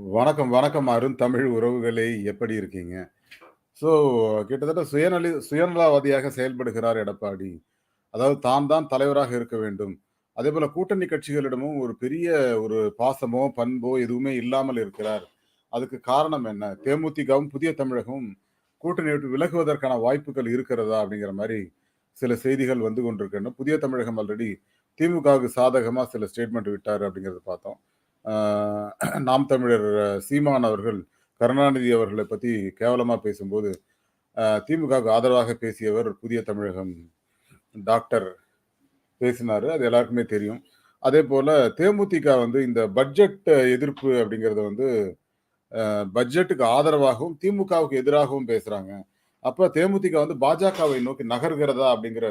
வணக்கம், வணக்கம் அருந்தமிழ் உறவுகளே! எப்படி இருக்கீங்க? ஸோ கிட்டத்தட்ட சுயநலி சுயநலவாதியாக செயல்படுகிறார் எடப்பாடி. அதாவது தான் தான் தலைவராக இருக்க வேண்டும். அதே போல கூட்டணி கட்சிகளிடமும் ஒரு பெரிய ஒரு பாசமோ, பண்போ எதுவுமே இல்லாமல் இருக்கிறார். அதுக்கு காரணம் என்ன? தேமுதிகவும், புதிய தமிழகமும் கூட்டணி விட்டு விலகுவதற்கான வாய்ப்புகள் இருக்கிறதா? அப்படிங்கிற மாதிரி சில செய்திகள் வந்து கொண்டிருக்கின்றன. புதிய தமிழகம் ஆல்ரெடி திமுகவுக்கு சாதகமாக சில ஸ்டேட்மெண்ட் விட்டார் அப்படிங்கிறத பார்த்தோம். நாம் தமிழர் சீமான் அவர்கள் கருணாநிதி அவர்களை பற்றி கேவலமாக பேசும்போது, திமுகவுக்கு ஆதரவாக பேசியவர் புதிய தமிழகம் டாக்டர் பேசினார். அது எல்லாருக்குமே தெரியும். அதே போல் தேமுதிக வந்து இந்த பட்ஜெட் எதிர்ப்பு அப்படிங்கிறத வந்து பட்ஜெட்டுக்கு ஆதரவாகவும், திமுகவுக்கு எதிராகவும் பேசுகிறாங்க அப்போ தேமுதிக வந்து பாஜகவை நோக்கி நகர்கிறதா அப்படிங்கிற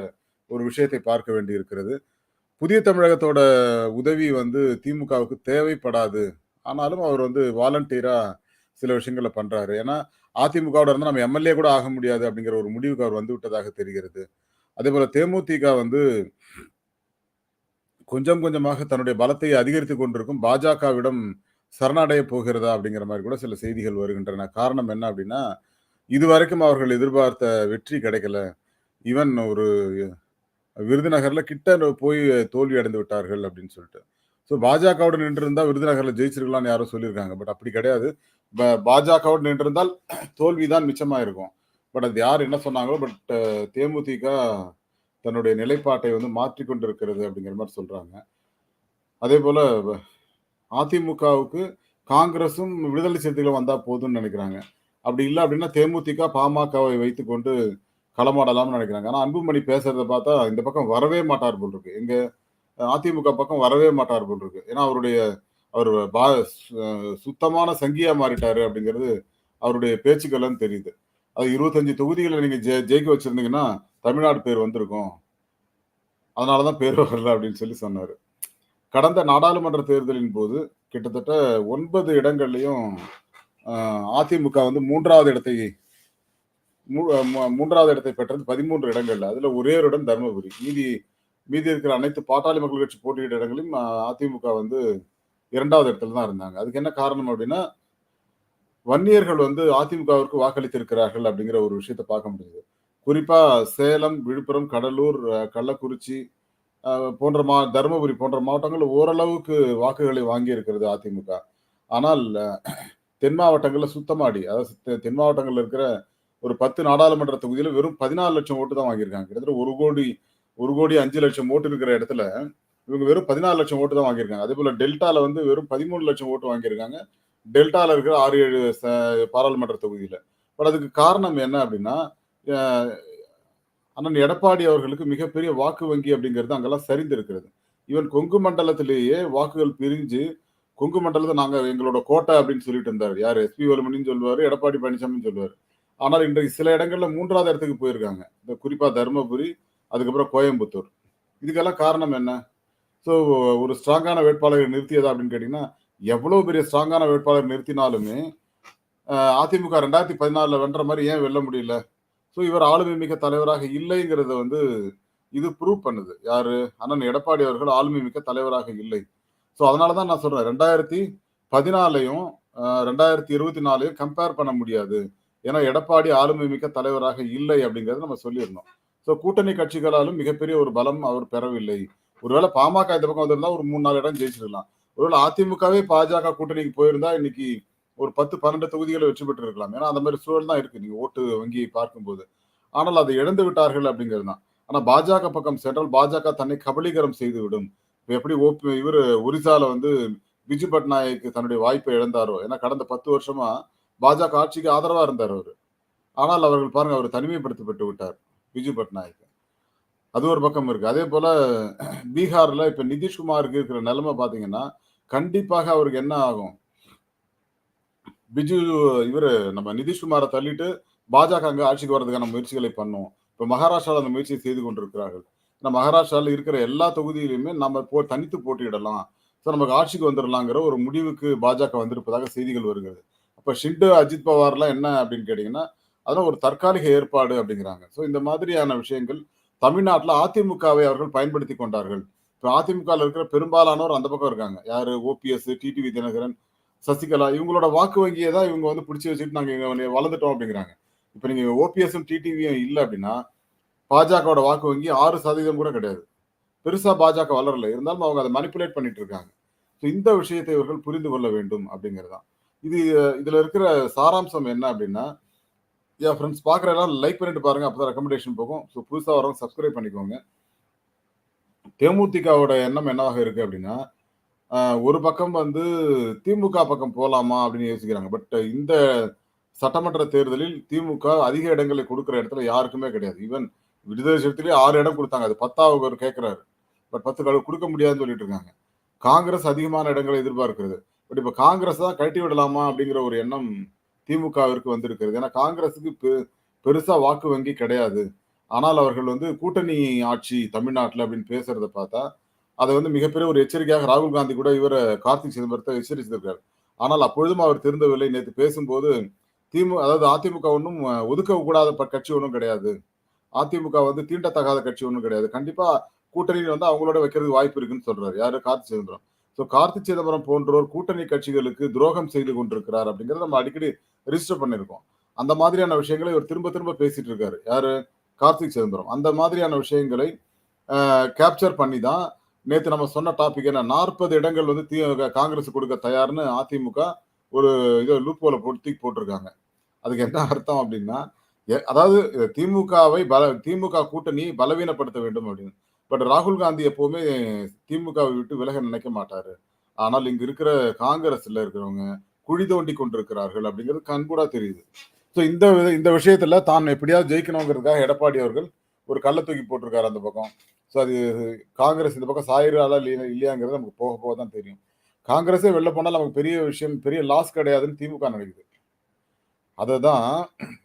ஒரு விஷயத்தை பார்க்க வேண்டி இருக்கிறது புதிய தமிழகத்தோட உதவி வந்து திமுகவுக்கு தேவைப்படாது. ஆனாலும் அவர் வந்து வாலண்டியரா சில விஷயங்கள பண்றாரு. ஏன்னா, அதிமுகவோட இருந்தால் நம்ம எம்.எல்.ஏ கூட ஆக முடியாது அப்படிங்கிற ஒரு முடிவுக்கு அவர் வந்து விட்டதாக தெரிகிறது. அதே போல் தேமுதிக வந்து கொஞ்சம் கொஞ்சமாக தன்னுடைய பலத்தை அதிகரித்து கொண்டிருக்கும் பாஜகவிடம் சரணடைய போகிறதா அப்படிங்கிற மாதிரி கூட சில செய்திகள் வருகின்றன. காரணம் என்ன அப்படின்னா, இதுவரைக்கும் அவர்கள் எதிர்பார்த்த வெற்றி கிடைக்கல. ஈவன் ஒரு விருதுநகர்ல கிட்ட போய் தோல்வி அடைந்து விட்டார்கள் அப்படின்னு சொல்லிட்டு. ஸோ பாஜகவோட நின்றிருந்தா விருதுநகர்ல ஜெயிச்சிருக்கலாம்னு யாரோ சொல்லியிருக்காங்க. பட் அப்படி கிடையாது. ப நின்றிருந்தால் தோல்வி தான் மிச்சமாயிருக்கும். பட் அது யார் என்ன சொன்னாங்களோ பட் தேமுதிக தன்னுடைய நிலைப்பாட்டை வந்து மாற்றிக்கொண்டிருக்கிறது அப்படிங்கிற மாதிரி சொல்றாங்க. அதேபோல அதிமுகவுக்கு காங்கிரஸும் விடுதலை சிறுத்தைகளும் வந்தா போதும்னு நினைக்கிறாங்க அப்படி இல்லை அப்படின்னா தேமுதிக, பாமகவை வைத்துக்கொண்டு களமாடலாம்னு நினைக்கிறாங்க ஆனால் அன்புமணி பேசுறத பார்த்தா இந்த பக்கம் வரவே மாட்டார் போல் இருக்கு. எங்க அதிமுக பக்கம் வரவே மாட்டார் போல் இருக்கு. ஏன்னா அவருடைய அவர் பா சுத்தமான சங்கியா மாறிட்டாரு அப்படிங்கிறது அவருடைய பேச்சுக்கள்லாம் தெரியுது. அது இருபத்தஞ்சு தொகுதிகளை நீங்க ஜெ ஜெயிக்க வச்சிருந்தீங்கன்னா, தமிழ்நாடு பேர் வந்திருக்கும். அதனால தான் பேர் வரல அப்படின்னு சொல்லி சொன்னாரு. கடந்த நாடாளுமன்ற தேர்தலின் போது கிட்டத்தட்ட ஒன்பது இடங்கள்லையும் அதிமுக வந்து மூன்றாவது இடத்தை மூ ம 3வது இடத்தை பெற்றது 13 இடங்கள்ல. அதுல ஒரே ஒரு இடம் தர்மபுரி. மீதி மீதி இருக்கிற அனைத்து பாட்டாளி மக்கள் கட்சி போட்டியிட்ட இடங்களிலும் அதிமுக வந்து இரண்டாவது இடத்துல தான் இருந்தாங்க. அதுக்கு என்ன காரணம் அப்படின்னா, வன்னியர்கள் வந்து அதிமுகவிற்கு வாக்களித்திருக்கிறார்கள் அப்படிங்கிற ஒரு விஷயத்த பார்க்க முடியுது. குறிப்பா சேலம், விழுப்புரம், கடலூர், கள்ளக்குறிச்சி போன்ற மா தருமபுரி போன்ற மாவட்டங்களில் ஓரளவுக்கு வாக்குகளை வாங்கி இருக்கிறது அதிமுக. ஆனால் தென் மாவட்டங்களில் சுத்தமாடி அதாவது தென் மாவட்டங்களில் இருக்கிற ஒரு 10 நாடாளுமன்ற தொகுதியில் வெறும் 14,00,000 ஓட்டு தான் வாங்கியிருக்காங்க. கிட்டத்தட்ட ஒரு கோடி ஒரு கோடி அஞ்சு லட்சம் ஓட்டு இருக்கிற இடத்துல, இவங்க வெறும் 14,00,000 ஓட்டு தான் வாங்கியிருக்காங்க. அதேபோல டெல்டால வந்து வெறும் பதிமூணு லட்சம் ஓட்டு வாங்கியிருக்காங்க. டெல்டால இருக்கிற 6, 7 ச பாராளுமன்ற தொகுதியில. பட் அதுக்கு காரணம் என்ன அப்படின்னா, அண்ணன் எடப்பாடி அவர்களுக்கு மிகப்பெரிய வாக்கு வங்கி அப்படிங்கிறது அங்கெல்லாம் சரிந்திருக்கிறது. ஈவன் கொங்கு மண்டலத்திலேயே வாக்குகள் பிரிஞ்சு, கொங்கு மண்டலத்தை நாங்கள் எங்களோட கோட்டை அப்படின்னு சொல்லிட்டு இருந்தார் யார் எஸ்.பி. வேலுமணின்னு சொல்லுவார் எடப்பாடி பழனிசாமின்னு சொல்லுவார் ஆனால் இன்றைக்கு சில இடங்கள்ல மூன்றாவது இடத்துக்கு போயிருக்காங்க. இந்த குறிப்பா தர்மபுரி, அதுக்கப்புறம் கோயம்புத்தூர். இதுக்கெல்லாம் காரணம் என்ன? ஸோ ஒரு ஸ்ட்ராங்கான வேட்பாளரை நிறுத்தியதா அப்படின்னு கேட்டீங்கன்னா, எவ்வளவு பெரிய ஸ்ட்ராங்கான வேட்பாளர் நிறுத்தினாலுமே, அதிமுக ரெண்டாயிரத்தி பதினாலில் வென்ற மாதிரி ஏன் வெல்ல முடியல? ஸோ இவர் ஆளுமை மிக்க தலைவராக இல்லைங்கிறத வந்து இது ப்ரூவ் பண்ணுது. யார் அண்ணன் எடப்பாடி அவர்கள் ஆளுமை மிக்க தலைவராக இல்லை. ஸோ அதனால தான் நான் சொல்கிறேன் ரெண்டாயிரத்தி பதினாலையும் ரெண்டாயிரத்தி இருபத்தி நாலையும் கம்பேர் பண்ண முடியாது. ஏன்னா எடப்பாடி ஆளுமை மிக்க தலைவராக இல்லை அப்படிங்கறத நம்ம சொல்லியிருந்தோம் ஸோ கூட்டணி கட்சிகளாலும் மிகப்பெரிய ஒரு பலம் அவர் பெறவில்லை. ஒருவேளை பாமக இந்த பக்கம் வந்திருந்தா ஒரு 3, 4 இடம் ஜெயிச்சிருக்கலாம். ஒருவேளை அதிமுகவே பாஜக கூட்டணிக்கு போயிருந்தா இன்னைக்கு ஒரு பத்து பன்னெண்டு தொகுதிகளை வெற்றி பெற்றிருக்கலாம். ஏன்னா அந்த மாதிரி சூழல் தான் இருக்கு. நீங்க ஓட்டு வங்கியை பார்க்கும்போது. ஆனால் அதை இழந்து விட்டார்கள் அப்படிங்கிறது தான். ஆனா பாஜக பக்கம் சென்றால் பாஜக தன்னை கபலீகரம் செய்துவிடும். இப்ப எப்படி ஓபி இவரு ஒரிசால வந்து பிஜு பட்நாயக் தன்னுடைய வாய்ப்பை இழந்தாரோ, ஏன்னா கடந்த 10 வருஷமா பாஜக ஆட்சிக்கு ஆதரவா இருந்தார் அவர் ஆனால் அவர்கள் பாருங்க அவர் தனிமைப்படுத்தப்பட்டு விட்டார். பிஜு பட்நாயக். அது ஒரு பக்கம் இருக்கு. அதேபோல பீகார்ல இப்ப நிதிஷ்குமாருக்கு இருக்கிற நிலைமை பாத்தீங்கன்னா கண்டிப்பாக அவருக்கு என்ன ஆகும்? பிஜு இவரு நம்ம நிதிஷ்குமாரை தள்ளிட்டு பாஜக அங்கே ஆட்சிக்கு வர்றதுக்கான முயற்சிகளை பண்ணும். இப்ப மகாராஷ்டிரால அந்த முயற்சியை செய்து கொண்டிருக்கிறார்கள். ஏன்னா மகாராஷ்டிராவில் இருக்கிற எல்லா தொகுதியிலுமே நம்ம போ தனித்து போட்டியிடலாம். ஸோ நமக்கு ஆட்சிக்கு வந்துடலாங்கிற ஒரு முடிவுக்கு பாஜக வந்திருப்பதாக செய்திகள் வருகிறது. இப்போ ஷிட்டு அஜித் பவார்லாம் என்ன அப்படின்னு கேட்டிங்கன்னா அதெல்லாம் ஒரு தற்காலிக ஏற்பாடு அப்படிங்கிறாங்க. ஸோ இந்த மாதிரியான விஷயங்கள் தமிழ்நாட்டில் அதிமுகவை அவர்கள் பயன்படுத்தி கொண்டார்கள். இப்போ அதிமுகவில் இருக்கிற பெரும்பாலானோர் அந்த பக்கம் இருக்காங்க. யார் ஓபிஎஸ், டிடிவி தினகரன், சசிகலா இவங்களோட வாக்கு வங்கியை தான் இவங்க வந்து பிடிச்சி வச்சுட்டு நாங்கள் இங்க வளர்ந்துட்டோம் அப்படிங்கிறாங்க இப்போ நீங்கள் ஓபிஎஸும் டிடிவியும் இல்லை அப்படின்னா பாஜகவோட வாக்கு வங்கி ஆறு சதவீதம் கூட கிடையாது பெருசாக பாஜக வளரல இருந்தாலும் அவங்க அதை மனிப்புலேட் பண்ணிட்டு இருக்காங்க ஸோ இந்த விஷயத்தை இவர்கள் புரிந்து கொள்ள வேண்டும் அப்படிங்கிறது தான் இது இதுல இருக்கிற சாராம்சம் என்ன அப்படின்னா யா ஃப்ரெண்ட்ஸ் பார்க்குற எல்லாம் லைக் பண்ணிட்டு பாருங்க அப்பதான் ரெக்கமெண்டேஷன் போகும். ஸோ புதுசாக வரவங்க சப்ஸ்கிரைப் பண்ணிக்கோங்க. தேமுதிகவோட எண்ணம் என்னவாக இருக்கு அப்படின்னா ஒரு பக்கம் வந்து திமுக பக்கம் போகலாமா அப்படின்னு யோசிக்கிறாங்க. பட் இந்த சட்டமன்ற தேர்தலில் திமுக அதிக இடங்களை கொடுக்குற இடத்துல யாருக்குமே கிடையாது. ஈவன் விடுதலை சிறுத்தையிலே ஆறு இடம் கொடுத்தாங்க. அது பத்தாவது அவர் கேட்குறாரு பட் பத்து க- கொடுக்க முடியாதுன்னு சொல்லிட்டு இருக்காங்க. காங்கிரஸ் அதிகமான இடங்களை எதிர்பார்க்கிறது. பட் இப்போ காங்கிரஸ் தான் கழட்டி விடலாமா அப்படிங்கிற ஒரு எண்ணம் திமுகவிற்கு வந்திருக்கிறது. ஏன்னா காங்கிரஸுக்கு பெ- பெருசாக வாக்கு வங்கி கிடையாது. ஆனால் அவர்கள் வந்து கூட்டணி ஆட்சி தமிழ்நாட்டில் அப்படின்னு பேசுறத பார்த்தா அதை வந்து மிகப்பெரிய ஒரு எச்சரிக்கையாக ராகுல் காந்தி கூட இவரை கார்த்திக் சிதம்பரத்தை எச்சரித்திருக்கார் ஆனால் அப்பொழுதும் அவர் திருந்தவில்லை. நேற்று பேசும்போது திமு அதாவது அதிமுக ஒன்றும் ஒதுக்க கூடாத ப- கட்சி ஒன்றும் கிடையாது. அதிமுக வந்து தீண்டத்தகாத கட்சி ஒன்றும் கிடையாது. கண்டிப்பாக கூட்டணியில் வந்து அவங்களோட வைக்கிறதுக்கு வாய்ப்பு இருக்குன்னு சொல்றாரு. யாரு? கார்த்தி சிதம்பரம். ஸோ கார்த்தி சிதம்பரம் போன்றோர் கூட்டணி கட்சிகளுக்கு துரோகம் செய்து கொண்டிருக்கிறார் அப்படிங்கிறத நம்ம அடிக்கடி ரிஜிஸ்டர் பண்ணியிருக்கோம். அந்த மாதிரியான விஷயங்களை இவர் திரும்ப திரும்ப பேசிட்டு இருக்காரு. யாரு? கார்த்திக் சிதம்பரம். அந்த மாதிரியான விஷயங்களை கேப்சர் பண்ணி தான் நேற்று நம்ம சொன்ன டாபிக் என்ன? நாற்பது இடங்கள் வந்து தி காங்கிரஸ் கொடுக்க தயார்னு அதிமுக ஒரு இதை லூப்போல பொருத்தி போட்டிருக்காங்க. அதுக்கு என்ன அர்த்தம் அப்படின்னா எ- அதாவது திமுகவை பல திமுக கூட்டணி பலவீனப்படுத்த வேண்டும் அப்படின்னு. பட் ராகுல் காந்தி எப்பவுமே திமுகவை விட்டு விலக நினைக்க மாட்டாரு. ஆனால் இங்க இருக்கிற காங்கிரஸ்ல இருக்கிறவங்க குழி தோண்டி கொண்டிருக்கிறார்கள் அப்படிங்கிறது கண்கூடா தெரியுது. ஸோ இந்த இந்த விஷயத்துல தான் எப்படியாவது ஜெயிக்கணுங்கிறதுக்காக எடப்பாடி அவர்கள் ஒரு கள்ள தூக்கி போட்டிருக்காரு அந்த பக்கம். ஸோ அது காங்கிரஸ் இந்த பக்கம் சாயிராலா இல்லையா இல்லையாங்கிறது நமக்கு போக போக தான் தெரியும். காங்கிரஸே வெளில போனால் நமக்கு பெரிய விஷயம் பெரிய லாஸ் கிடையாதுன்னு திமுக நினைக்குது. அதை தான்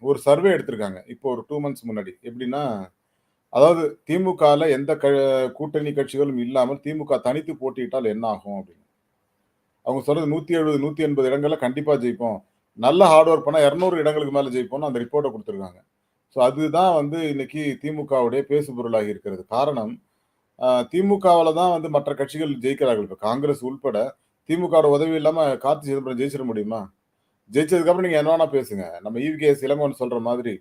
ஒரு சர்வே எடுத்திருக்காங்க. இப்போ ஒரு டூ மந்த்ஸ் முன்னாடி. எப்படின்னா அதாவது திமுகவில் எந்த க கூட்டணி கட்சிகளும் இல்லாமல் திமுக தனித்து போட்டியிட்டால் என்ன ஆகும் அப்படின்னு. அவங்க சொல்றது நூத்தி எழுபது நூத்தி எண்பது இடங்கள்ல கண்டிப்பா ஜெயிப்போம். நல்ல ஹார்ட் ஒர்க் பண்ணா இரநூறு இடங்களுக்கு மேல ஜெயிப்போம்னு அந்த ரிப்போர்ட்டை கொடுத்துருக்காங்க. ஸோ அதுதான் வந்து இன்னைக்கு திமுகவுடைய பேசுபொருளாகி இருக்கிறது. காரணம் திமுகவில் தான் வந்து மற்ற கட்சிகள் ஜெயிக்கிறார்கள். இப்போ காங்கிரஸ் உள்பட திமுகவோட உதவி இல்லாமல் கார்த்தி சிதம்பரம் ஜெயிச்சிட முடியுமா? ஜெயிச்சதுக்கப்புறம் நீங்கள் என்ன வேணா பேசுங்க. நம்ம இவிகேஎஸ் இளங்கோன்னு சொல்கிற மாதிரி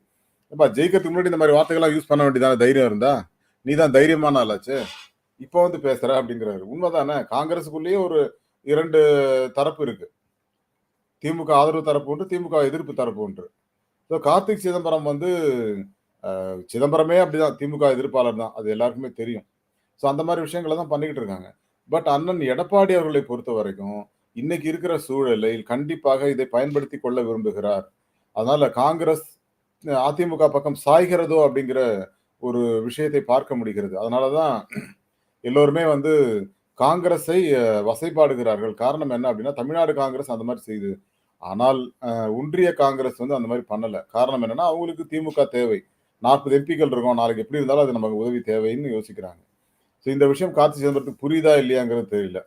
ஏப்பா ஜெயிக்கிறதுக்கு முன்னாடி இந்த மாதிரி வார்த்தைகள்லாம் யூஸ் பண்ண வேண்டியதான? தைரியம் இருந்தா? நீ தான் தைரியமான ஆளாச்சு. இப்போ வந்து பேசுற அப்படிங்கிறாரு. உண்மைதானே? காங்கிரஸுக்குள்ளேயே ஒரு இரண்டு தரப்பு இருக்கு. திமுக ஆதரவு தரப்பு ஒன்று திமுக எதிர்ப்பு தரப்பு ஒன்று. ஸோ கார்த்திக் சிதம்பரம் வந்து சிதம்பரமே அப்படிதான். திமுக எதிர்ப்பாளர் தான். அது எல்லாருக்குமே தெரியும். ஸோ அந்த மாதிரி விஷயங்களை தான் பண்ணிக்கிட்டு இருக்காங்க. பட் அண்ணன் எடப்பாடி அவர்களை பொறுத்த வரைக்கும் இன்னைக்கு இருக்கிற சூழலில் கண்டிப்பாக இதை பயன்படுத்தி கொள்ள விரும்புகிறார். அதனால காங்கிரஸ் அதிமுக பக்கம் சாய்கிறதோ அப்படிங்கிற ஒரு விஷயத்தை பார்க்க முடிகிறது. அதனாலதான் எல்லோருமே வந்து காங்கிரஸை வசைப்பாடுகிறார்கள் காரணம் என்ன அப்படின்னா தமிழ்நாடு காங்கிரஸ் அந்த மாதிரி செய்யுது ஆனால் ஒன்றிய காங்கிரஸ் வந்து அந்த மாதிரி பண்ணலை. காரணம் என்னன்னா அவங்களுக்கு திமுக தேவை. நாற்பது எம்பிக்கள் இருக்கும். நாளைக்கு எப்படி இருந்தாலும் அது நமக்கு உதவி தேவைன்னு யோசிக்கிறாங்க. ஸோ இந்த விஷயம் கார்த்தி சிதம்பரத்துக்கு புரியுதா இல்லையாங்கிறது தெரியல.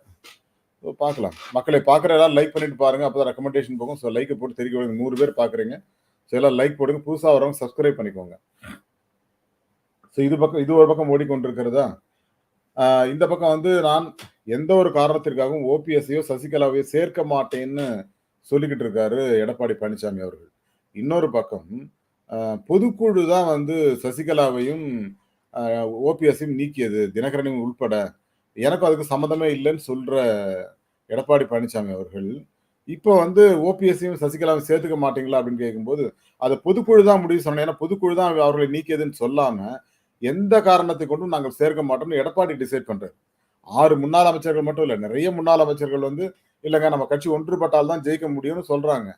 ஸோ பார்க்கலாம். மக்களை பார்க்குற எல்லாரும் லைக் பண்ணிட்டு பாருங்க. அப்போ ரெக்கமெண்டேஷன் போகும். ஸோ லைக்கை போட்டு தெரிவிக்க நூறு பேர் பார்க்குறீங்க. ஸோ எல்லாம் லைக் போடுங்க. புதுசாக வரவங்க சப்ஸ்கிரைப் பண்ணிக்கோங்க. ஸோ இது பக்கம் இது ஒரு பக்கம் ஓடிக்கொண்டிருக்கிறதா? இந்த பக்கம் வந்து நான் எந்த ஒரு காரணத்திற்காகவும் ஓபிஎஸ்ஐயோ சசிகலாவையோ சேர்க்க மாட்டேன்னு சொல்லிக்கிட்டு இருக்காரு எடப்பாடி பழனிசாமி அவர்கள். இன்னொரு பக்கம் பொதுக்குழு தான் வந்து சசிகலாவையும் ஓபிஎஸ்ஸையும் நீக்கியது. தினகரனையும் உள்பட. எனக்கும் அதுக்கு சம்மந்தமே இல்லைன்னு சொல்கிற எடப்பாடி பழனிசாமி அவர்கள் இப்போ வந்து ஓபிஎஸ்ஸையும் சசிகலாவையும் சேர்த்துக்க மாட்டீங்களா அப்படின்னு கேட்கும்போது அதை பொதுக்குழு தான் முடிவு சொன்னேன். ஏன்னா பொதுக்குழு தான் அவர்களை நீக்கியதுன்னு சொல்லாம எந்த காரணத்தை கொண்டும் நாங்கள் சேர்க்க மாட்டோம்னு எடப்பாடி டிசைட் பண்றாரு. ஆறு முன்னாள் அமைச்சர்கள் மட்டும் இல்லை நிறைய முன்னாள் அமைச்சர்கள் வந்து இல்லைங்க நம்ம கட்சி ஒன்றுபட்டால் தான் ஜெயிக்க முடியும்னு சொல்றாங்க.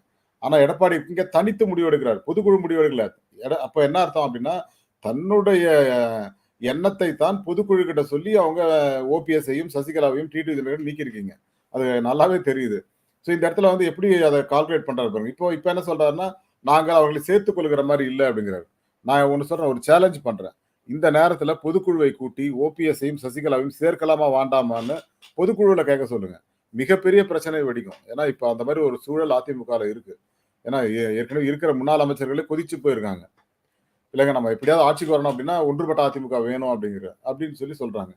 ஆனா எடப்பாடி இங்க தனித்து முடிவெடுக்கிறார் பொதுக்குழு முடிவெடுக்கல எட- அப்ப என்ன அர்த்தம் அப்படின்னா தன்னுடைய எண்ணத்தை தான் பொதுக்குழு கிட்ட சொல்லி அவங்க ஓபிஎஸ்ஐயும் சசிகலாவையும் டிடி நீக்கியிருக்கீங்க. அது நல்லாவே தெரியுது. ஸோ இந்த இடத்துல வந்து எப்படி அதை கால்குலேட் பண்ணுறாரு பாருங்க. இப்போ இப்போ என்ன சொல்கிறாருன்னா நாங்கள் அவர்களை சேர்த்து கொள்கிற மாதிரி இல்லை அப்படிங்கிறாரு. நான் ஒன்று சொல்கிறேன் ஒரு சேலஞ்ச் பண்ணுறேன் இந்த நேரத்தில் பொதுக்குழுவை கூட்டி ஓபிஎஸ்ஐயும் சசிகலாவையும் சேர்க்கலாமா வேண்டாமான்னு பொதுக்குழுவில் கேட்க சொல்லுங்கள் மிகப்பெரிய பிரச்சனை வெடிக்கும். ஏன்னா இப்போ அந்த மாதிரி ஒரு சூழல் அதிமுகவில் இருக்குது ஏன்னா ஏ- ஏற்கனவே இருக்கிற முன்னாள் அமைச்சர்களே கொதிச்சு போயிருக்காங்க. இல்லைங்க நம்ம எப்படியாவது ஆட்சிக்கு வரணும் அப்படின்னா ஒன்றுபட்ட அதிமுக வேணும் அப்படிங்கிற அப்படின்னு சொல்லி சொல்கிறாங்க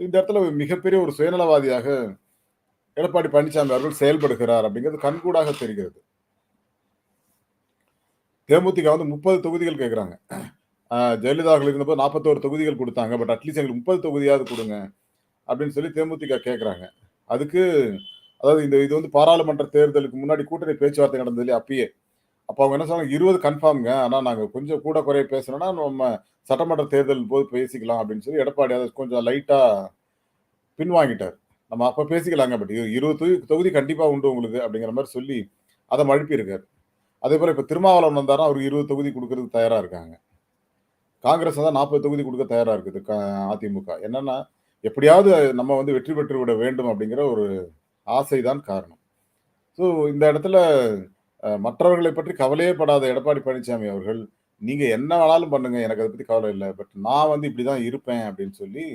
இந்த இடத்துல மிகப்பெரிய ஒரு சுயநலவாதியாக எடப்பாடி பழனிசாமி அவர்கள் செயல்படுகிறார் அப்படிங்கிறது கண்கூடாக தெரிகிறது. தேமுதிக வந்து முப்பது தொகுதிகள் கேட்குறாங்க ஜெயலலிதா அவர்கள் இருந்தப்போ நாற்பத்தோரு தொகுதிகள் கொடுத்தாங்க. பட் அட்லீஸ்ட் எங்களுக்கு முப்பது தொகுதியாவது கொடுங்க அப்படின்னு சொல்லி தேமுதிக கேட்குறாங்க அதுக்கு அதாவது இந்த இது வந்து பாராளுமன்ற தேர்தலுக்கு முன்னாடி கூட்டணி பேச்சுவார்த்தை நடந்தது இல்லையா அப்பயே. அப்போ அவங்க என்ன சொன்னாங்க? இருபது கன்ஃபார்ம்ங்க ஆனால் நாங்கள் கொஞ்சம் கூட குறைய பேசணும்னா நம்ம சட்டமன்ற தேர்தல் போது பேசிக்கலாம் அப்படின்னு சொல்லி எடப்பாடி அதை கொஞ்சம் லைட்டாக பின்வாங்கிட்டார். நம்ம அப்போ பேசிக்கலாங்க பட் இருபது தொகுதி தொகுதி கண்டிப்பாக உண்டு உங்களுக்கு அப்படிங்கிற மாதிரி சொல்லி அதை மழுப்பியிருக்காரு. அதே போல் இப்போ திருமாவளவன் வந்தாரும் அவர் இருபது தொகுதி கொடுக்கறதுக்கு தயாராக இருக்காங்க. காங்கிரஸ் தான் நாற்பது தொகுதி கொடுக்க தயாராக இருக்குது அதிமுக. என்னன்னா எப்படியாவது நம்ம வந்து வெற்றி பெற்று விட வேண்டும் அப்படிங்கிற ஒரு ஆசை தான் காரணம். ஸோ இந்த இடத்துல மற்றவர்களை பற்றி கவலையே படாத எடப்பாடி பழனிசாமி அவர்கள் நீங்கள் என்ன வேணாலும் பண்ணுங்க எனக்கு அதை பற்றி கவலை இல்லை பட் நான் வந்து இப்படிதான் இருப்பேன் அப்படின்னு சொல்லி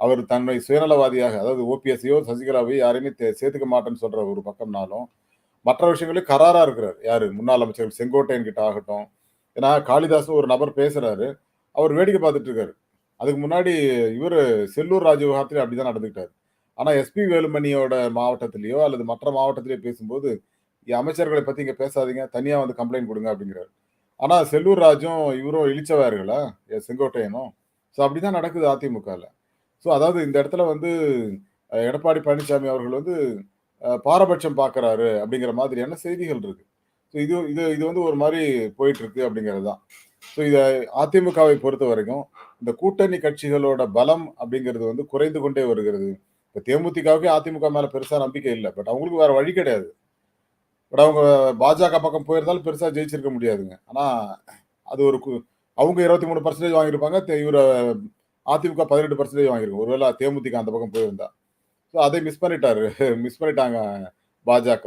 அவர் தன்னை சுயநலவாதியாக அதாவது ஓபிஎஸ்ஐயோ சசிகலாவையோ யாரையுமே சேர்த்துக்க மாட்டேன்னு சொல்ற ஒரு பக்கம்னாலும் மற்ற விஷயங்களையும் கராரா இருக்கிறார். யாரு? முன்னாள் அமைச்சர்கள் செங்கோட்டையன் கிட்ட ஆகட்டும். ஏன்னா காளிதாஸ் ஒரு நபர் பேசுறாரு. அவர் வேடிக்கை பார்த்துட்டு இருக்காரு. அதுக்கு முன்னாடி இவர் செல்லூர் ராஜவிவகாரத்திலே அப்படிதான் நடந்துக்கிட்டார். ஆனா எஸ்பி வேலுமணியோட மாவட்டத்திலேயோ அல்லது மற்ற மாவட்டத்திலேயோ பேசும்போது அமைச்சர்களை பத்தி இங்க பேசாதீங்க. தனியா வந்து கம்ப்ளைண்ட் கொடுங்க அப்படிங்கிறாரு. ஆனா செல்லூர் ராஜும் இவரும் இழிச்சவார்களா செங்கோட்டையனும். ஸோ அப்படிதான் நடக்குது அதிமுகவில் ஸோ அதாவது இந்த இடத்துல வந்து எடப்பாடி பழனிசாமி அவர்கள் வந்து பாரபட்சம் பார்க்கறாரு அப்படிங்கிற மாதிரியான செய்திகள் இருக்கு. ஸோ இது இது இது வந்து ஒரு மாதிரி போயிட்டு இருக்கு அப்படிங்கிறது தான். ஸோ இதை அதிமுகவை பொறுத்த வரைக்கும் இந்த கூட்டணி கட்சிகளோட பலம் அப்படிங்கிறது வந்து குறைந்து கொண்டே வருகிறது. இப்போ தேமுதிகவுக்கு அதிமுக மேல பெருசா நம்பிக்கை இல்லை. பட் அவங்களுக்கு வேற வழி கிடையாது. பட் அவங்க பாஜக பக்கம் போயிருந்தாலும் பெருசா ஜெயிச்சிருக்க முடியாதுங்க. ஆனா அது ஒரு அவங்க இருபத்தி மூணு பர்சன்டேஜ் வாங்கியிருப்பாங்க. இவரை அதிமுக பதினெட்டு பர்சன்டேஜ் வாங்கியிருக்கும். ஒருவேளை தேமுதிக அந்த பக்கம் போயிருந்தா. ஸோ அதை மிஸ் பண்ணிட்டாரு. மிஸ் பண்ணிட்டாங்க பாஜக.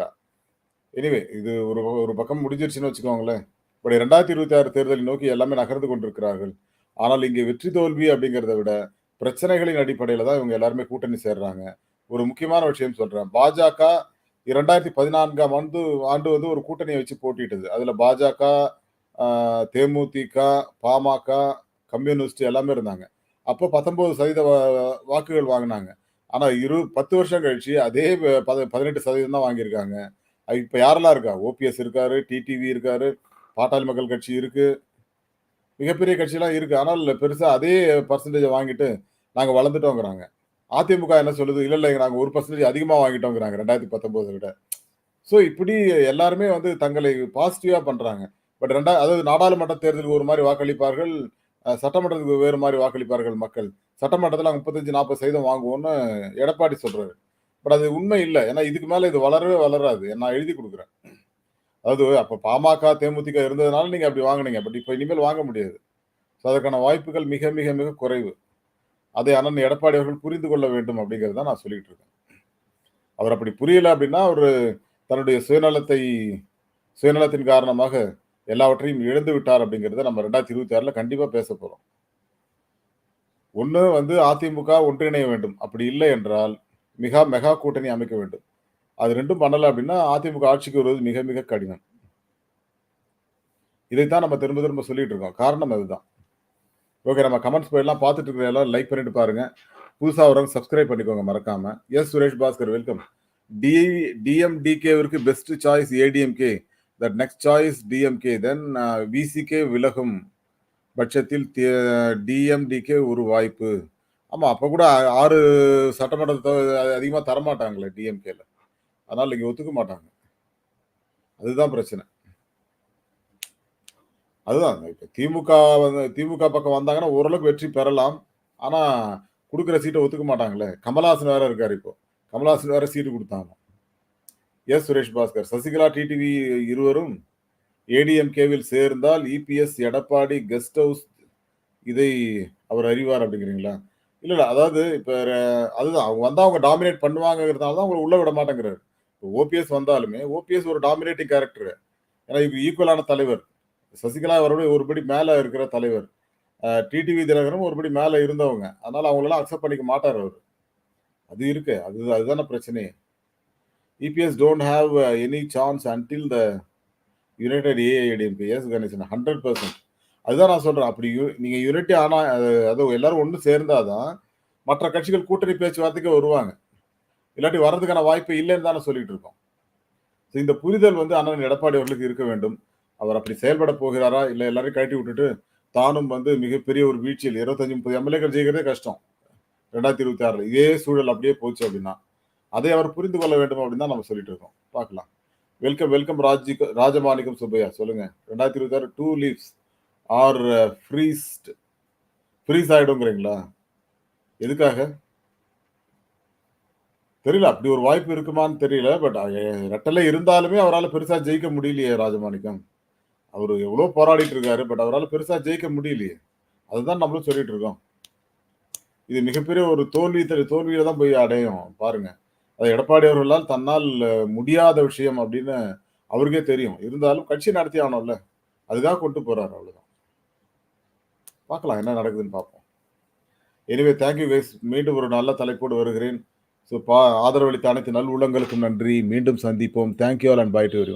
எனிவே இது ஒரு ஒரு பக்கம் முடிஞ்சிருச்சுன்னு வச்சுக்கோங்களேன். இப்படி ரெண்டாயிரத்தி இருபத்தி ஆறு தேர்தலை நோக்கி எல்லாமே நகர்ந்து கொண்டிருக்கிறார்கள். ஆனால் இங்கே வெற்றி தோல்வி அப்படிங்கிறத விட பிரச்சனைகளின் அடிப்படையில் தான் இவங்க எல்லாருமே கூட்டணி சேர்றாங்க. ஒரு முக்கியமான விஷயம் சொல்கிறேன் பாஜக இரண்டாயிரத்தி பதினான்காம் ஆண்டு ஆண்டு வந்து ஒரு கூட்டணியை வச்சு போட்டிட்டது. அதில் பாஜக தேமுதிக பாமக கம்யூனிஸ்ட் எல்லாமே இருந்தாங்க. அப்போ பத்தொன்பது சதவீத வாக்குகள் வாங்கினாங்க. ஆனால் இரு பத்து வருஷம் கழிச்சு அதே பதினெட்டு சதவீதம் தான் வாங்கியிருக்காங்க. இப்போ யாரெல்லாம் இருக்கா? ஓபிஎஸ் இருக்காரு டிடிவி இருக்காரு பாட்டாளி மக்கள் கட்சி இருக்கு. மிகப்பெரிய கட்சியெல்லாம் இருக்கு. ஆனால் பெருசாக அதே பர்சன்டேஜை வாங்கிட்டு நாங்கள் வளர்ந்துட்டோங்கிறாங்க. அதிமுக என்ன சொல்லுது? இல்லை இல்லை நாங்கள் ஒரு பர்சன்டேஜ் அதிகமாக வாங்கிட்டோங்கிறாங்க ரெண்டாயிரத்தி பத்தொம்போது விட ஸோ இப்படி எல்லாருமே வந்து தங்களை பாசிட்டிவாக பண்ணுறாங்க பட் ரெண்டா அதாவது நாடாளுமன்ற தேர்தலுக்கு ஒரு மாதிரி வாக்களிப்பார்கள். சட்டமன்றத்துக்கு வேறு மாதிரி வாக்களிப்பார்கள் மக்கள். சட்டமன்றத்தில் முப்பத்தஞ்சு நாற்பது சதவீதம் வாங்குவோம்னு எடப்பாடி சொல்றாரு. பட் அது உண்மை இல்லை. ஏன்னா இதுக்கு மேலே இது வளரவே வளராது. நான் எழுதி கொடுக்குறேன். அதாவது அப்போ பாமக தேமுதிக இருந்ததுனால நீங்கள் அப்படி வாங்கினீங்க. பட் இப்போ இனிமேல் வாங்க முடியாது. ஸோ அதற்கான வாய்ப்புகள் மிக மிக மிக குறைவு. அதை அண்ணன் எடப்பாடி அவர்கள் புரிந்து கொள்ள வேண்டும் அப்படிங்கிறது தான் நான் சொல்லிட்டு இருக்கேன். அவர் அப்படி புரியல அப்படின்னா அவர் தன்னுடைய சுயநலத்தை சுயநலத்தின் காரணமாக எல்லாவற்றையும் இழந்து விட்டார் அப்படிங்கிறத நம்ம ரெண்டாயிரத்தி இருபத்தி ஆறில் கண்டிப்பாக பேச போகிறோம் ஒன்று வந்து அதிமுக ஒன்றிணைய வேண்டும். அப்படி இல்லை என்றால் மிக மெகா கூட்டணி அமைக்க வேண்டும். அது ரெண்டும் பண்ணலை அப்படின்னா அதிமுக ஆட்சிக்கு வருவது மிக மிக கடினம். இதைத்தான் நம்ம திரும்ப திரும்ப சொல்லிட்டு இருக்கோம். காரணம் அதுதான். ஓகே நம்ம கமெண்ட்ஸ் போயெல்லாம் பார்த்துட்டு இருக்கிற எல்லாம் லைக் பண்ணிட்டு பாருங்க. புதுசாக வரவங்க சப்ஸ்கிரைப் பண்ணிக்கோங்க மறக்காம. S Suresh Bhaskar welcome D டிஎம்டிகேவிற்கு best choice ADMK that next choice DMK then VCK விலகும் பட்சத்தில் டிஎம்டிகே ஒரு வாய்ப்பு. ஆமாம் அப்போ கூட ஆறு சட்டமன்றத்தை அதிகமாக தரமாட்டாங்களே டிஎம்கேல அதனால் இங்கே ஒத்துக்க மாட்டாங்க. அதுதான் பிரச்சனை. அதுதான் இப்போ திமுக வந்து திமுக பக்கம் வந்தாங்கன்னா ஓரளவுக்கு வெற்றி பெறலாம். ஆனால் கொடுக்குற சீட்டை ஒத்துக்க மாட்டாங்களே. கமல்ஹாசன் வேற இருக்கார் இப்போ. கமல்ஹாசன் வேற சீட்டு கொடுத்தாங்க. எஸ் சுரேஷ் பாஸ்கர். சசிகலா டிடிவி இருவரும் ஏடிஎம்கேவில் சேர்ந்தால் இபிஎஸ் எடப்பாடி கெஸ்ட் ஹவுஸ் இதை அவர் அறிவார் அப்படிங்கிறீங்களா? இல்லை இல்லை அதாவது இப்போ அதுதான் அவங்க வந்தால் அவங்க டாமினேட் பண்ணுவாங்கிறதுனால தான் அவங்களை உள்ள விட மாட்டேங்கிறாரு. ஓபிஎஸ் வந்தாலுமே ஓபிஎஸ் ஒரு டாமினேட்டிங் கேரக்டர் ஏன்னா இப்போ ஈக்குவலான தலைவர். சசிகலா அவருடைய ஒருபடி மேலே இருக்கிற தலைவர். டிடிவி தினகரும் ஒருபடி மேலே இருந்தவங்க. அதனால அவங்களெல்லாம் அக்செப்ட் பண்ணிக்க மாட்டார் அவர். அது இருக்கு. அது அதுதானே EPS don't have any chance until the united AIDMP S Ganesan hundred percent அதுதான் நான் சொல்கிறேன் அப்படி யூ நீங்கள் யுனைட்டி ஆனால் அது எல்லாரும் ஒன்று சேர்ந்தாதான் மற்ற கட்சிகள் கூட்டணி பேச்சுவார்த்தைக்கு வருவாங்க. இல்லாட்டி வர்றதுக்கான வாய்ப்பு இல்லைன்னு தானே சொல்லிட்டு இருக்கோம். ஸோ இந்த புரிதல் வந்து அண்ணன் எடப்பாடி அவர்களுக்கு இருக்க வேண்டும். அவர் அப்படி செயல்பட போகிறாரா? இல்லை எல்லாரையும் கழட்டி விட்டுட்டு தானும் வந்து மிகப்பெரிய ஒரு வீழ்ச்சியில் இருபத்தஞ்சு முப்பது எம்எல்ஏக்கள் ஜெயிக்கிறதே கஷ்டம். ரெண்டாயிரத்தி இருபத்தி ஆறில் இதே சூழல் அப்படியே போச்சு அப்படின்னா. அதை அவர் புரிந்து கொள்ள வேண்டும் அப்படின்னு தான் நம்ம சொல்லிட்டு இருக்கோம். பார்க்கலாம். வெல்கம் வெல்கம் ராஜி ராஜமாணிக்கம் சுப்பையா சொல்லுங்க. ரெண்டாயிரத்தி இருபத்தி ஆறு two leaves uh, are freezed freeze ஆகிடுங்கிறீங்களா எதுக்காக? தெரியல அப்படி ஒரு வாய்ப்பு இருக்குமான்னு தெரியல பட் ரெட்டலை இருந்தாலுமே அவரால் பெருசாக ஜெயிக்க முடியலையே ராஜமாணிக்கம். அவர் எவ்வளோ போராடிட்டு இருக்காரு பட் அவரால் பெருசாக ஜெயிக்க முடியலையே. அதுதான் நம்மளும் சொல்லிட்டு இருக்கோம். இது மிகப்பெரிய ஒரு தோல்வி தெ- தோல்வியில தான் போய் அடையும். பாருங்க. அது எடப்பாடி அவர்களால் தன்னால் முடியாத விஷயம் அப்படின்னு அவருக்கே தெரியும். இருந்தாலும் கட்சி நடத்தி ஆகணும்ல. அதுதான் கொண்டு போறாரு அவ்வளவுதான். பார்க்கலாம் என்ன நடக்குதுன்னு பார்ப்போம். எனிவே தேங்க்யூ கைஸ் மீண்டும் ஒரு நல்ல தலைப்போடு வருகிறேன். ஸோ பா ஆதரவளித்த அனைத்து நல் உள்ளங்களுக்கும் நன்றி. மீண்டும் சந்திப்போம். Thank you all and bye to every